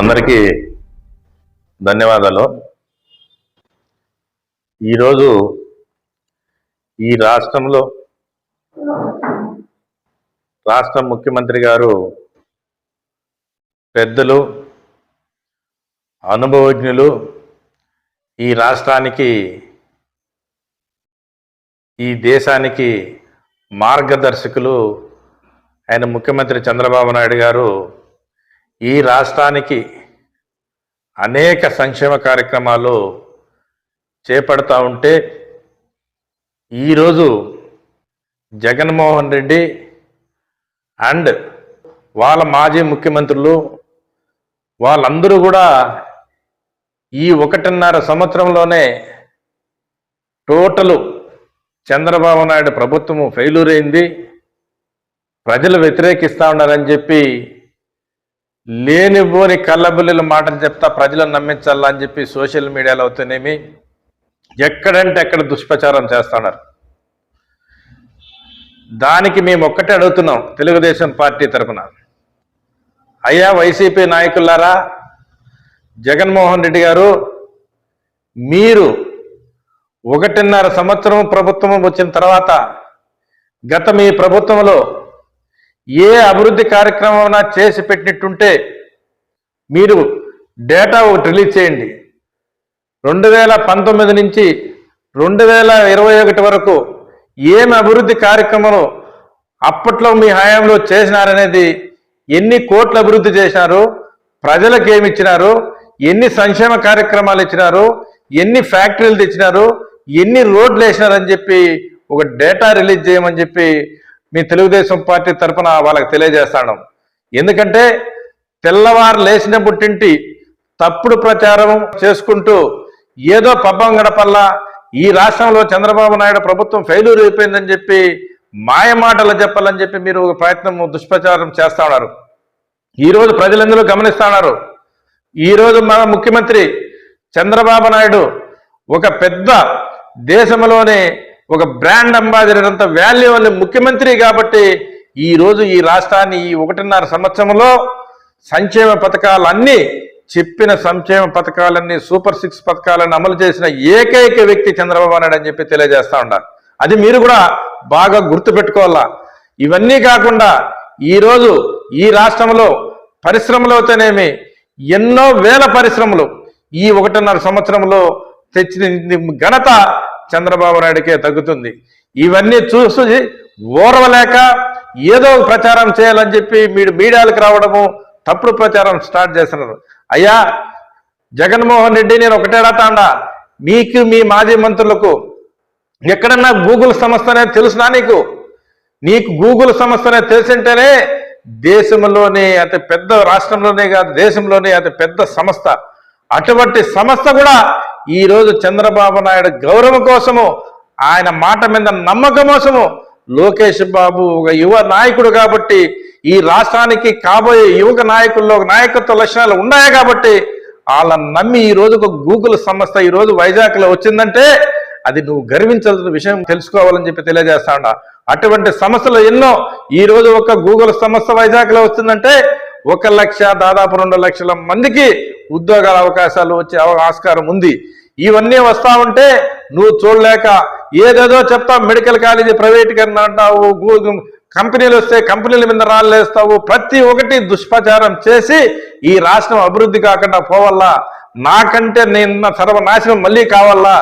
అందరికీ ధన్యవాదాలు. ఈరోజు ఈ రాష్ట్రంలో రాష్ట్ర ముఖ్యమంత్రి గారు పెద్దలు అనుభవజ్ఞులు ఈ రాష్ట్రానికి ఈ దేశానికి మార్గదర్శకులు ఆయన ముఖ్యమంత్రి చంద్రబాబు నాయుడు గారు ఈ రాష్ట్రానికి అనేక సంక్షేమ కార్యక్రమాలు చేపడతా ఉంటే ఈరోజు జగన్మోహన్ రెడ్డి అండ్ వాళ్ళ మాజీ ముఖ్యమంత్రులు వాళ్ళందరూ కూడా ఈ ఒకటిన్నర సంవత్సరంలోనే టోటలు చంద్రబాబు నాయుడు ప్రభుత్వము ఫెయిల్యూర్ అయింది. ప్రజలు వ్యతిరేకిస్తా ఉన్నారని చెప్పి లేనిపోని కళ్ళబుల్లిల మాటలు చెప్తా ప్రజలను నమ్మించాలా అని చెప్పి సోషల్ మీడియాలో అవుతానేమి ఎక్కడంటే ఎక్కడ దుష్ప్రచారం చేస్తున్నారు. దానికి మేము ఒక్కటే అడుగుతున్నాం తెలుగుదేశం పార్టీ తరఫున అయ్యా వైసీపీ నాయకులారా జగన్మోహన్ రెడ్డి గారు మీరు ఒకటిన్నర సంవత్సరం ప్రభుత్వం వచ్చిన తర్వాత గత మీ ప్రభుత్వంలో ఏ అభివృద్ధి కార్యక్రమం చేసి పెట్టినట్టుంటే మీరు డేటా ఒకటి రిలీజ్ చేయండి. రెండు వేల పంతొమ్మిది నుంచి రెండు వేల ఇరవై ఒకటి వరకు ఏమి అభివృద్ధి కార్యక్రమాలు అప్పట్లో మీ హయాంలో చేసినారనేది ఎన్ని కోట్ల అభివృద్ధి చేసినారు ప్రజలకు ఏమి ఇచ్చినారు ఎన్ని సంక్షేమ కార్యక్రమాలు ఇచ్చినారు ఎన్ని ఫ్యాక్టరీలు తెచ్చినారు ఎన్ని రోడ్లు వేసినారని చెప్పి ఒక డేటా రిలీజ్ చేయమని చెప్పి మీ తెలుగుదేశం పార్టీ తరఫున వాళ్ళకి తెలియజేస్తాను. ఎందుకంటే తెల్లవారు లేచిన పుట్టింటి తప్పుడు ప్రచారం చేసుకుంటూ ఏదో పబ్బం గడపల్లా ఈ రాష్ట్రంలో చంద్రబాబు నాయుడు ప్రభుత్వం ఫెయిల్యూర్ అయిపోయిందని చెప్పి మాయ మాటలు చెప్పాలని చెప్పి మీరు ఒక ప్రయత్నం దుష్ప్రచారం చేస్తా ఉన్నారు. ఈరోజు ప్రజలందరూ గమనిస్తా ఉన్నారు. ఈరోజు మన ముఖ్యమంత్రి చంద్రబాబు నాయుడు ఒక పెద్ద దేశంలోనే ఒక బ్రాండ్ అంబాసిడర్ అంత వాల్యూ అనే ముఖ్యమంత్రి కాబట్టి ఈ రోజు ఈ రాష్ట్రాన్ని ఈ ఒకటిన్నర సంవత్సరంలో సంక్షేమ పథకాలన్నీ చెప్పిన సంక్షేమ పథకాలన్నీ సూపర్ సిక్స్ పథకాలను అమలు చేసిన ఏకైక వ్యక్తి చంద్రబాబు నాయుడు అని చెప్పి తెలియజేస్తా ఉన్నారు. అది మీరు కూడా బాగా గుర్తుపెట్టుకోవాలా? ఇవన్నీ కాకుండా ఈరోజు ఈ రాష్ట్రంలో పరిశ్రమలతోనేమి ఎన్నో వేల పరిశ్రమలు ఈ ఒకటిన్నర సంవత్సరంలో తెచ్చిన ఘనత చంద్రబాబు నాయుడికే తగ్గుతుంది. ఇవన్నీ చూసి ఓర్వలేక ఏదో ప్రచారం చేయాలని చెప్పి మీరు మీడియాలకు రావడము తప్పుడు ప్రచారం స్టార్ట్ చేస్తున్నారు. అయ్యా జగన్మోహన్ రెడ్డి నేను ఒకటే అడతాండా మీకు మీ మాజీ మంత్రులకు ఎక్కడన్నా గూగుల్ సంస్థ అనేది తెలుసునా నీకు? నీకు గూగుల్ సంస్థ అనేది తెలిసింటేనే దేశంలోనే అతి పెద్ద రాష్ట్రంలోనే కాదు దేశంలోనే అతి పెద్ద సంస్థ. అటువంటి సంస్థ కూడా ఈరోజు చంద్రబాబు నాయుడు గౌరవం కోసము ఆయన మాట మీద నమ్మకం కోసము లోకేష్ బాబు ఒక యువ నాయకుడు కాబట్టి ఈ రాష్ట్రానికి కాబోయే యువక నాయకుల్లో నాయకత్వ లక్షణాలు ఉన్నాయి కాబట్టి వాళ్ళని నమ్మి ఈ రోజు ఒక గూగుల్ సంస్థ ఈ రోజు వైజాగ్లో వచ్చిందంటే అది నువ్వు గర్వించాల్సిన విషయం తెలుసుకోవాలని చెప్పి తెలియజేస్తా అటువంటి సమస్యలు ఎన్నో ఈ రోజు ఒక గూగుల్ సంస్థ వైజాగ్లో వస్తుందంటే ఒక లక్ష దాదాపు రెండు లక్షల మందికి ఉద్యోగాల అవకాశాలు వచ్చే ఆస్కారం ఉంది. ఇవన్నీ వస్తా ఉంటే నువ్వు చూడలేక ఏదేదో చెప్తావు మెడికల్ కాలేజీ ప్రైవేటీకరణ అంటావు గూగుల్ కంపెనీలు వస్తే కంపెనీల మీద రాళ్ళేస్తావు ప్రతి ఒక్కటి దుష్ప్రచారం చేసి ఈ రాష్ట్రం అభివృద్ధి కాకుండా పోవల్లా? నాకంటే నేను సర్వనాశనం మళ్ళీ కావాలా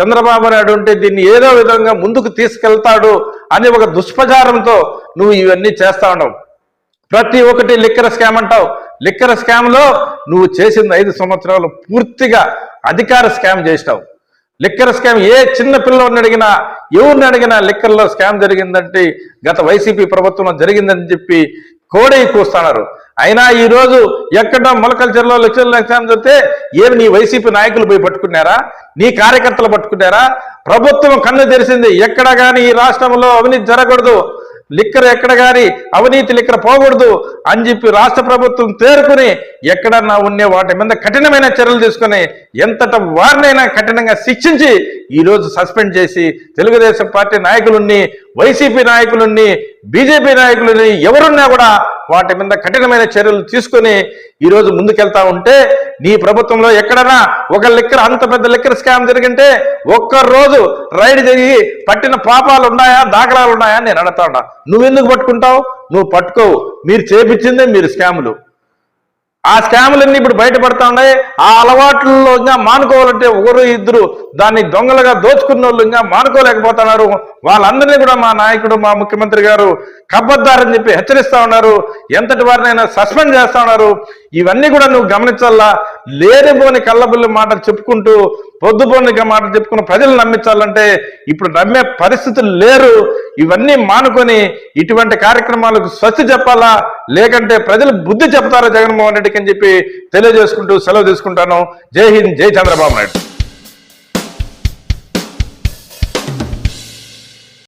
చంద్రబాబు నాయుడు ఉంటే దీన్ని ఏదో విధంగా ముందుకు తీసుకెళ్తాడు అని ఒక దుష్ప్రచారంతో నువ్వు ఇవన్నీ చేస్తా ఉండవు. ప్రతి ఒక్కటి లిక్కర్ స్కామ్ అంటావు. లిక్కర్ స్కామ్లో నువ్వు చేసింది ఐదు సంవత్సరాలు పూర్తిగా అధికార స్కామ్ చేసినావు. లిక్కర్ స్కామ్ ఏ చిన్న పిల్లని అడిగినా ఎవరిని అడిగినా లిక్కర్లో స్కామ్ జరిగిందంటే గత వైసీపీ ప్రభుత్వంలో జరిగిందని చెప్పి కోడై కూస్తున్నారు. అయినా ఈ రోజు ఎక్కడ మొలకల చెరలో లక్షల స్కామ్ చెప్తే ఏమి నీ వైసీపీ నాయకులు పోయి పట్టుకున్నారా? నీ కార్యకర్తలు పట్టుకున్నారా? ప్రభుత్వం కన్ను తెరిచింది ఎక్కడ కానీ ఈ రాష్ట్రంలో అవినీతి జరగకూడదు. లిక్కర్ ఎక్కడ గాని అవినీతి లిక్కర్ పోకూడదు అని చెప్పి రాష్ట్ర ప్రభుత్వం తేరుకుని ఎక్కడన్నా ఉండే వాటి మీద కఠినమైన చర్యలు తీసుకుని ఎంతట వారినైనా కఠినంగా శిక్షించి ఈరోజు సస్పెండ్ చేసి తెలుగుదేశం పార్టీ నాయకులుని వైసీపీ నాయకులుని బీజేపీ నాయకులని ఎవరున్నా కూడా వాటి మీద కఠినమైన చర్యలు తీసుకొని ఈ రోజు ముందుకెళ్తా ఉంటే నీ ప్రభుత్వంలో ఎక్కడైనా ఒక లెక్కర్ అంత పెద్ద లెక్కర్ స్కామ్ జరిగింటే ఒక్క రోజు రైడ్ జరిగి పట్టిన పాపాలు ఉన్నాయా దాఖలాలు ఉన్నాయా నేను అడుగుతా ఉన్నా. నువ్వెందుకు పట్టుకుంటావు? నువ్వు పట్టుకోవు. మీరు చేపించిందే మీరు స్కాములు. ఆ స్కాములన్నీ ఇప్పుడు బయటపడతా ఉన్నాయి. ఆ అలవాట్లలో ఇంకా మానుకోవాలంటే ఒకరు ఇద్దరు దాన్ని దొంగలుగా దోచుకున్న వాళ్ళు ఇంకా మానుకోలేకపోతున్నారు. వాళ్ళందరినీ కూడా మా నాయకుడు మా ముఖ్యమంత్రి గారు కబ్బద్దారని చెప్పి హెచ్చరిస్తా ఉన్నారు. ఎంతటి వారినైనా సస్పెండ్ చేస్తా ఉన్నారు. ఇవన్నీ కూడా నువ్వు గమనించాలా? లేనిపోని కళ్ళబుల్లి మాటలు చెప్పుకుంటూ పొద్దుపోని మాటలు చెప్పుకున్న ప్రజలు నమ్మించాలంటే ఇప్పుడు నమ్మే పరిస్థితులు లేరు. ఇవన్నీ మానుకొని ఇటువంటి కార్యక్రమాలకు స్వస్తి చెప్పాలా? లేకంటే ప్రజలు బుద్ధి చెప్తారా జగన్మోహన్ రెడ్డికి అని చెప్పి తెలియజేసుకుంటూ సెలవు తీసుకుంటాను. జై హింద్ జై చంద్రబాబు నాయుడు.